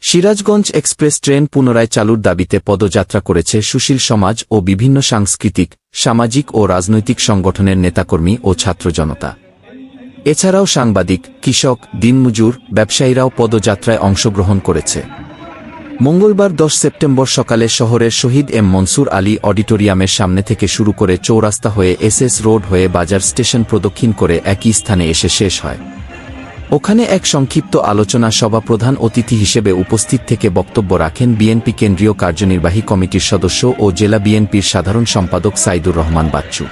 Sirajganj express train পুনরায় চালুর দাবিতে পদযাত্রা করেছে সুশীল সমাজ ও বিভিন্ন সাংস্কৃতিক, সামাজিক ও রাজনৈতিক সংগঠনের নেতাকর্মী ও ছাত্র জনতা। এছাড়াও সাংবাদিক, কৃষক, দিনমজুর, ব্যবসায়ীরাও পদযাত্রায় অংশগ্রহণ করেছে। মঙ্গলবার দশ সেপ্টেম্বর সকালে শহরের শহীদ এম মনসুর আলী অডিটোরিয়ামের সামনে থেকে শুরু করে চৌরাস্তা হয়ে এসএস রোড হয়ে বাজার স্টেশন প্রদক্ষিণ করে একই স্থানে এসে শেষ হয়। ওখানে এক সংক্ষিপ্ত আলোচনা সভা প্রধান অতিথি হিসেবে উপস্থিত থেকে বক্তব্য রাখেন বিএনপি কেন্দ্রীয় কার্যনির্বাহী কমিটির সদস্য ও জেলা বিএনপির সাধারণ সম্পাদক সাইদুর রহমান বাচ্চু।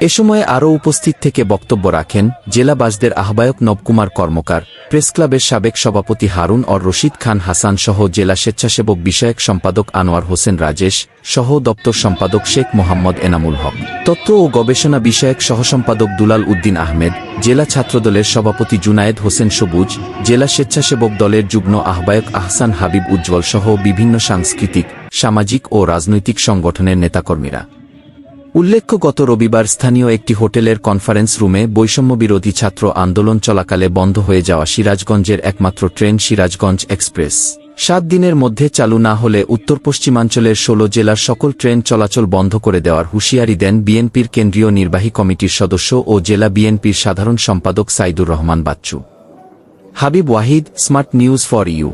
এ সময়ে আরও উপস্থিত থেকে বক্তব্য রাখেন জেলাবাসদের আহ্বায়ক নবকুমার কর্মকার প্রেসক্লাবের সাবেক সভাপতি হারুন অর রশিদ খান হাসান সহ জেলা স্বেচ্ছাসেবক বিষয়ক সম্পাদক আনোয়ার হোসেন রাজেশ সহ দপ্তর সম্পাদক শেখ মোহাম্মদ এনামুল হক। তথ্য ও গবেষণা বিষয়ক সহসম্পাদক দুলাল উদ্দিন আহমেদ, জেলা ছাত্রদলের সভাপতি জুনায়েদ হোসেন সবুজ, জেলা স্বেচ্ছাসেবক দলের যুগ্ম আহ্বায়ক আহসান হাবিব উজ্জ্বল সহ বিভিন্ন সাংস্কৃতিক, সামাজিক ও রাজনৈতিক সংগঠনের নেতাকর্মীরা। উল্লেখ্য গত রবিবার স্থানীয় একটি হোটেলের কনফারেন্স রুমে বৈষম্যবিরোধী ছাত্র আন্দোলন চলাকালে বন্ধ হয়ে যাওয়া সিরাজগঞ্জের একমাত্র ট্রেন সিরাজগঞ্জ এক্সপ্রেস। সাত দিনের মধ্যে চালু না হলে উত্তর পশ্চিমাঞ্চলের ষোলো জেলার সকল ট্রেন চলাচল বন্ধ করে দেওয়ার হুঁশিয়ারি দেন বিএনপির কেন্দ্রীয় নির্বাহী কমিটির সদস্য ও জেলা বিএনপির সাধারণ সম্পাদক Saidur Rahman Bachchu. Habib Wahid, smart news for you.